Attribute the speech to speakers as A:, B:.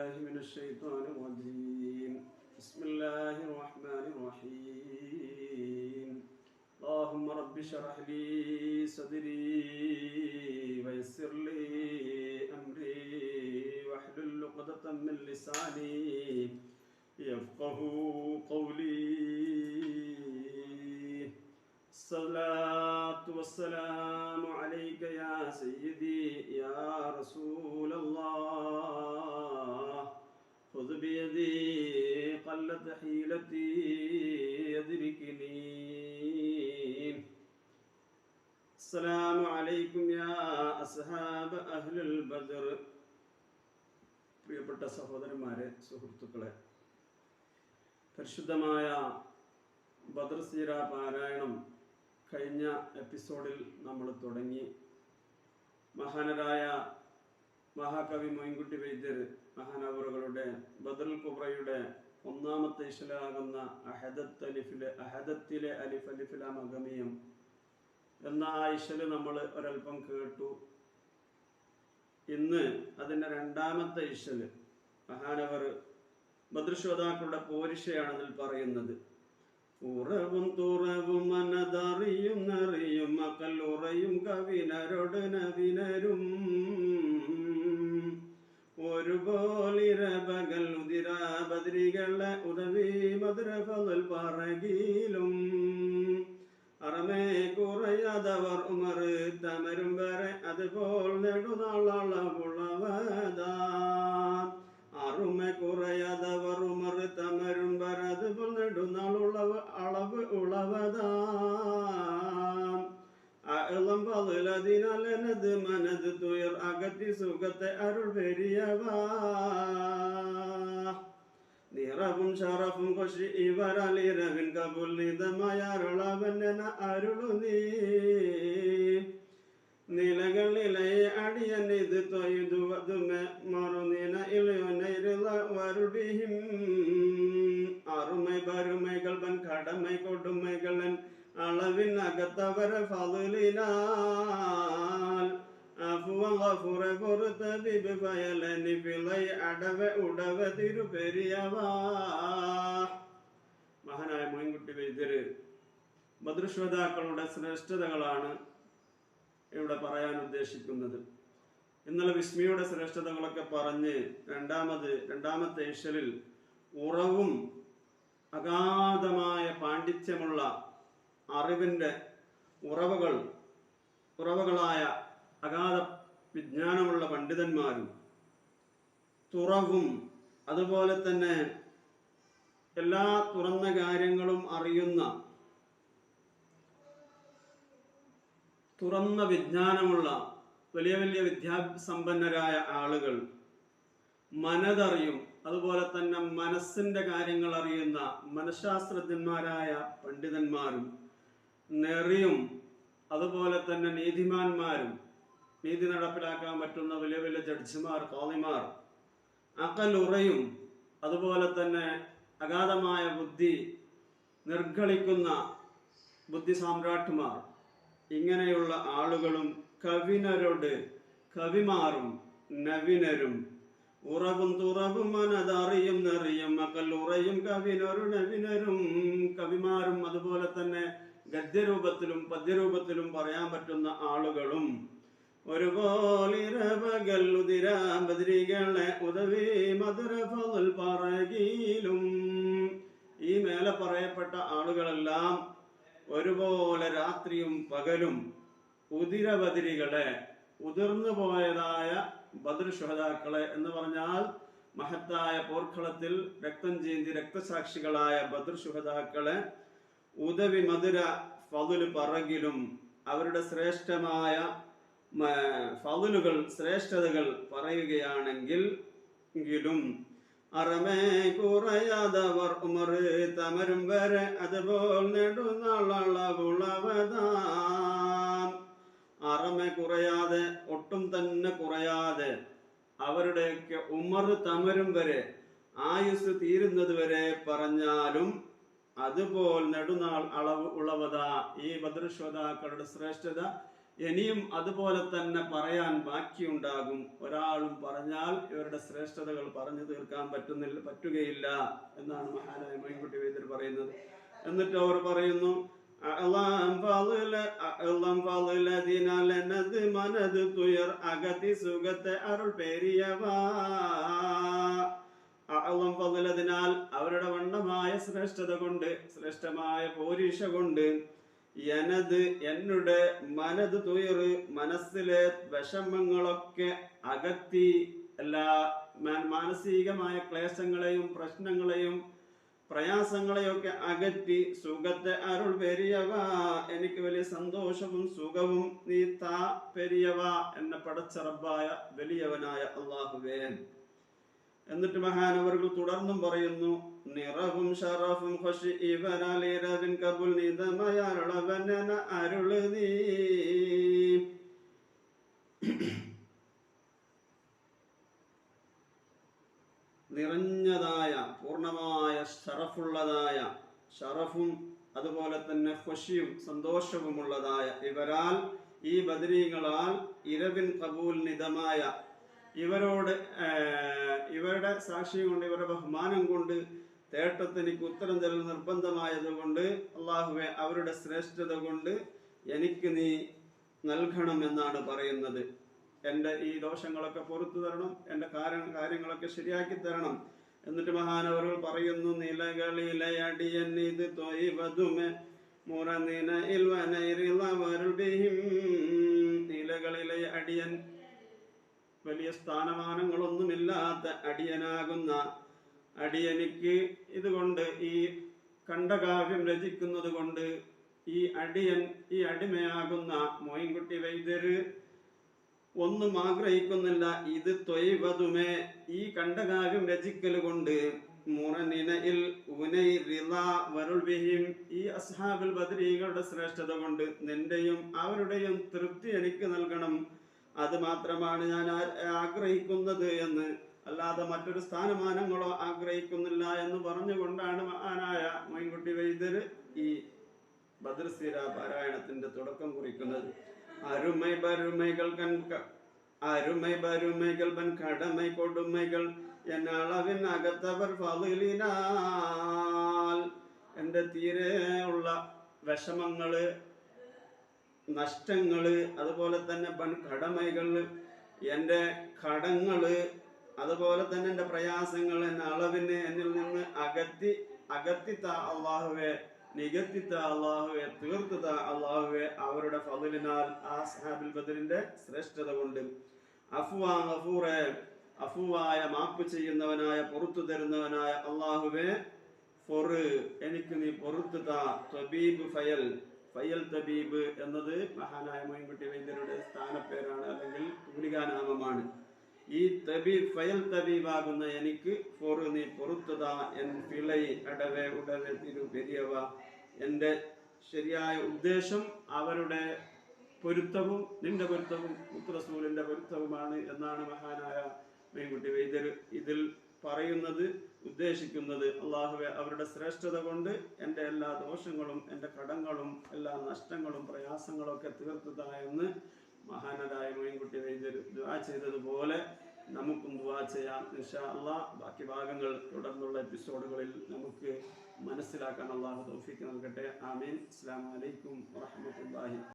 A: بالله من الشيطان الرجيم. بسم الله الرحمن الرحيم. اللهم رب اشرح لي صدري ويسر لي أمري واحلل عقدة من لساني يفقه പ്രിയപ്പെട്ട സഹോദരന്മാരെ സുഹൃത്തുക്കളെ പരിശുദ്ധമായ ഭദ്രസീര സീര പാരായണം കഴിഞ്ഞ എപ്പിസോഡിൽ നമ്മൾ തുടങ്ങി. മഹാനരായ മഹാകവി മൊയിൻകുട്ടി വൈദ്യർ മഹാനവറുകളുടെ ബദറുൽ കുബ്രയുടെ ഒന്നാമത്തെ ഇശലാകുന്ന അഹദത്ത് അലിഫിലെ അഹദത്തിലെ അലിഫ് അലിഫില മഗമിയം എന്ന ആ ഇശൽ നമ്മൾ ഒരൽപ്പം കേട്ടു. ഇന്ന് അതിന്റെ രണ്ടാമത്തെ ഇശൽ മഹാനവർ ഭദ്രശ്രോതാക്കളുടെ പോരിഷയാണ് അതിൽ പറയുന്നത്. ഉറവും തുറവും മനതറിയും നറിയും മക്കൾ ഉറയും കവിനരോട് നവിനരും. ഒരുപോലിരപകൽ ഉതിരാബദ്രികളെ ഉദവി മധുരഫൽ പറകിലും. അറമേ കുറയാതവർ ഉമർ തമരും വരെ അതുപോൽ നെടുനാളവുള്ളവതാ എനത് മനത് തുയർ അകത്തി സുഖത്തെ അരുൾ പെരിയവാ. നിറവും ഷറഫും കൊഷി ഇവരലിരവിൻ അരുളവനെന അരുളു നീ. നിലകളിലെ അടിയൻ ഇത് തൊയ്തുവതുമെ മറുനിന ഇളയൊനയിരുള വരുടിയും അറുമൈ പരുമൈകൾ വൻ കടമൈ കൊടുമൈകളൻ അളവിനകത്തവരെ ഫതിലിനാൽ പിളൈ അടവ ഉടവ തിരുപെരിയവാ മഹാനായ മോയിൻകുട്ടി വൈദ്യര് മധുരശ്രോതാക്കളുടെ ശ്രേഷ്ഠതകളാണ് ഇവിടെ പറയാൻ ഉദ്ദേശിക്കുന്നത്. ഇന്നലെ വിസ്മിയുടെ ശ്രേഷ്ഠതകളൊക്കെ പറഞ്ഞ് രണ്ടാമത് രണ്ടാമത്തെ ഏഷ്യലിൽ ഉറവും അഗാധമായ പാണ്ഡിത്യമുള്ള അറിവിന്റെ ഉറവകൾ ഉറവകളായ അഗാധ വിജ്ഞാനമുള്ള പണ്ഡിതന്മാരും തുറവും അതുപോലെ തന്നെ എല്ലാ തുറന്ന കാര്യങ്ങളും അറിയുന്ന തുറന്ന വിജ്ഞാനമുള്ള വലിയ വലിയ വിദ്യാസമ്പന്നരായ ആളുകൾ മനതറിയും അതുപോലെ തന്നെ മനസ്സിന്റെ കാര്യങ്ങൾ അറിയുന്ന മനഃശാസ്ത്രജ്ഞന്മാരായ പണ്ഡിതന്മാരും നെറിയും അതുപോലെ തന്നെ നീതിമാന്മാരും നീതി നടപ്പിലാക്കാൻ പറ്റുന്ന വലിയ വലിയ ജഡ്ജിമാർ കോളിമാർ അകലുറയും അതുപോലെ തന്നെ അഗാധമായ ബുദ്ധി നിർഗളിക്കുന്ന ബുദ്ധി സാമ്രാട്ടുമാർ ഇങ്ങനെയുള്ള ആളുകളും കവിനരോട് കവിമാറും നവിനരും ഉറവും തുറവും മനതറിയും നെറിയും മക്കൾ ഉറയും കവിനൊരു നവിനരും കവിമാരും അതുപോലെ തന്നെ ഗദ്യരൂപത്തിലും പദ്യരൂപത്തിലും പറയാൻ പറ്റുന്ന ആളുകളും ഒരുപോലെ ഉദവി മധുരഫൽ പറകിലും. ഈ മേലെ പറയപ്പെട്ട ആളുകളെല്ലാം ഒരുപോലെ രാത്രിയും പകലും ഉതിരബദിരികളെ ഉതിർന്നു പോയതായ ബദൃശ്വതാക്കളെ എന്ന് പറഞ്ഞാൽ മഹത്തായ പോർക്കളത്തിൽ രക്തം ചീന്തി രക്തസാക്ഷികളായ ബദൃശുഹതാക്കളെ ഉദവി മധുര ഫതുൽ പറകിലും അവരുടെ ശ്രേഷ്ഠമായ ഫതുലുകൾ ശ്രേഷ്ഠതകൾ പറയുകയാണെങ്കിൽ എങ്കിലും അറമേ കുറയാതവർ ഉമറ് തമരും വരെ അതുപോൽ നെടുന്നളവുളവതാം അറമ കുറയാതെ ഒട്ടും തന്നെ കുറയാതെ അവരുടെയൊക്കെ ഉമർ തമരും വരെ ആയുസ് തീരുന്നത് വരെ പറഞ്ഞാലും അതുപോൽ നെടുനാൾ അളവ് ഉളവത ഈ ഭദ്രശ്രോതാക്കളുടെ ശ്രേഷ്ഠത. ഇനിയും അതുപോലെ തന്നെ പറയാൻ ബാക്കിയുണ്ടാകും. ഒരാളും പറഞ്ഞാൽ ഇവരുടെ ശ്രേഷ്ഠതകൾ പറഞ്ഞു തീർക്കാൻ പറ്റുന്നില്ല പറ്റുകയില്ല എന്നാണ് മഹാനായ മൈൻകുട്ടി വൈദ്യർ പറയുന്നത്. എന്നിട്ട് അവർ പറയുന്നു മനത് തുയർ അഗതി സുഖത്തെ അരുൾ പേരിയവാ. അള്ളം ഫളിലദിനാൽ അവരുടെ ശ്രേഷ്ഠത കൊണ്ട് ശ്രേഷ്ഠമായ പോരീഷ കൊണ്ട് എനത് എന്നുടെ മനത് തുയറ് മനസ്സിലെ വിഷമങ്ങളൊക്കെ അകത്തി എല്ലാ മാനസികമായ ക്ലേശങ്ങളെയും പ്രശ്നങ്ങളെയും പ്രയാസങ്ങളെയൊക്കെ അകറ്റി സുഖത്തെ അരുൾ പെരിയവ എനിക്ക് വലിയ സന്തോഷവും സുഖവും നീ താ പെരിയവ എന്ന പടച്ചറബായ വലിയവനായ അള്ളാഹുവേ. എന്നിട്ട് മഹാനവറുകൾ തുടർന്നും പറയുന്നു നിറവും ഷറഫും ഖുഷി ഇവരാലിരവിൻ കബുൽ നിതമയാളവനന അരുൾ നീ. നിറഞ്ഞതായ പൂർണമായ ഷറഫുള്ളതായ ഷറഫും അതുപോലെ തന്നെ ഖുഷിയും സന്തോഷവുമുള്ളതായ ഇവരാൽ ഈ ബദരീങ്ങളാൽ ഇരവിൻ കബൂൽ നിതമായ ഇവരോട് ഇവരുടെ സാക്ഷ്യം കൊണ്ട് ഇവരുടെ ബഹുമാനം കൊണ്ട് തേട്ടത്തിനിക്ക് ഉത്തരം തരൽ നിർബന്ധമായതുകൊണ്ട് അള്ളാഹുവെ അവരുടെ ശ്രേഷ്ഠത കൊണ്ട് എനിക്ക് നീ നൽകണം എന്നാണ് പറയുന്നത്. എന്റെ ഈ ദോഷങ്ങളൊക്കെ പുറത്തു തരണം എന്റെ കാര്യം കാര്യങ്ങളൊക്കെ ശരിയാക്കി തരണം. എന്നിട്ട് മഹാനവറുകൾ പറയുന്നു നിലകളിലെ ഇത് തൊയ്വതുമെ മുറനിന നിലകളിലെ അടിയൻ വലിയ സ്ഥാനമാനങ്ങളൊന്നുമില്ലാത്ത അടിയനാകുന്ന അടിയനിക്ക് ഇതുകൊണ്ട് ഈ കണ്ടകാവ്യം രചിക്കുന്നത് കൊണ്ട് ഈ അടിയൻ ഈ അടിമയാകുന്ന മോയിൻകുട്ടി വൈദ്യര് ഒന്നും ആഗ്രഹിക്കുന്നില്ല ഇത് തൊയ്വതുമേ. ഈ കണ്ടകാവ്യം രചിക്കൽ കൊണ്ട് മുറനിനയിൽ ഉനൈ റിള വരുൾവിഹിം ഈ അസ്ഹാബിൽ ബദരീകളുടെ ശ്രേഷ്ഠത കൊണ്ട് നിന്റെയും അവരുടെയും തൃപ്തി എനിക്ക് നൽകണം. അത് മാത്രമാണ് ഞാൻ ആഗ്രഹിക്കുന്നത് എന്ന്. അല്ലാതെ മറ്റൊരു സ്ഥാനമാനങ്ങളോ ആഗ്രഹിക്കുന്നില്ല എന്ന് പറഞ്ഞുകൊണ്ടാണ് മഹാനായ മൈൻകുട്ടി വൈദ്യർ ഈ ഭദ്രസ്ഥിര പാരായണത്തിന്റെ തുടക്കം കുറിക്കുന്നത്. അരുമൈ ബരുമൈകൾ കൺ അരുമൈ ബരുമൈകൾ ബൻ കടമൈ കൊടുമൈകൾ എന്നളവിൻ അകത്തവർ എന്റെ തീരെ ഉള്ള വിഷമങ്ങൾ നഷ്ടങ്ങൾ അതുപോലെ തന്നെ വൻ കടമകൾ എന്റെ കടങ്ങൾ അതുപോലെ തന്നെ എന്റെ പ്രയാസങ്ങൾ എന്റെ അളവിന് എന്നിൽ നിന്ന് അകത്തി അകത്തിത്ത അള്ളാഹുവെ നികത്തിത്ത അള്ളാഹുവെ തീർത്തുത അള്ളാഹുവെ അവരുടെ ഫതിലിനാൽ ആ സഹാബിൽ ബദലിന്റെ ശ്രേഷ്ഠത കൊണ്ട്. അഫുവാ അഫൂറെ അഫുവായ മാപ്പ് ചെയ്യുന്നവനായ പുറത്തു തരുന്നവനായ അള്ളാഹുവെ പൊറ് എനിക്ക് നീ പൊറുത്തു താ ത്വബീബ് ഫയൽ ഫയൽ തബീബ് എന്നത് മഹാനായ മൊയിൻകുട്ടി വൈദ്യരുടെ സ്ഥാനപ്പേരാണ് അല്ലെങ്കിൽ തൂലികാനാമമാണ് ഈ തബീബ് ഫയൽ തബീബാകുന്ന എനിക്ക് പൊറു നീ പൊറുത്തതാ എൻ പിളൈ അടവേ ഉടവെ തിരു പെരിയവ. എന്റെ ശരിയായ ഉദ്ദേശം അവരുടെ പൊരുത്തവും നിന്റെ പൊരുത്തവും മുത്തറസൂലിന്റെ പൊരുത്തവുമാണ് എന്നാണ് മഹാനായ മീൻകുട്ടി വൈദ്യർ ഇതിൽ പറയുന്നത്. ഉദ്ദേശിക്കുന്നത് അള്ളാഹുവെ അവരുടെ ശ്രേഷ്ഠത കൊണ്ട് എന്റെ എല്ലാ ദോഷങ്ങളും എന്റെ കടങ്ങളും എല്ലാ നഷ്ടങ്ങളും പ്രയാസങ്ങളും ഒക്കെ തീർത്തതായെന്ന് മഹാനരായ മീൻകുട്ടി വൈദ്യർ ദുവാ ചെയ്തതുപോലെ നമുക്കും ദുവാ ചെയ്യാം. ഇൻഷാ അള്ളാഹ് ബാക്കി ഭാഗങ്ങൾ തുടർന്നുള്ള എപ്പിസോഡുകളിൽ നമുക്ക് മനസ്സിലാക്കാൻ അള്ളാഹു തോഫിക്ക് നൽകട്ടെ. ആമീൻ. അസ്സലാമു വലൈക്കും വറഹ്മത്തുള്ളാഹി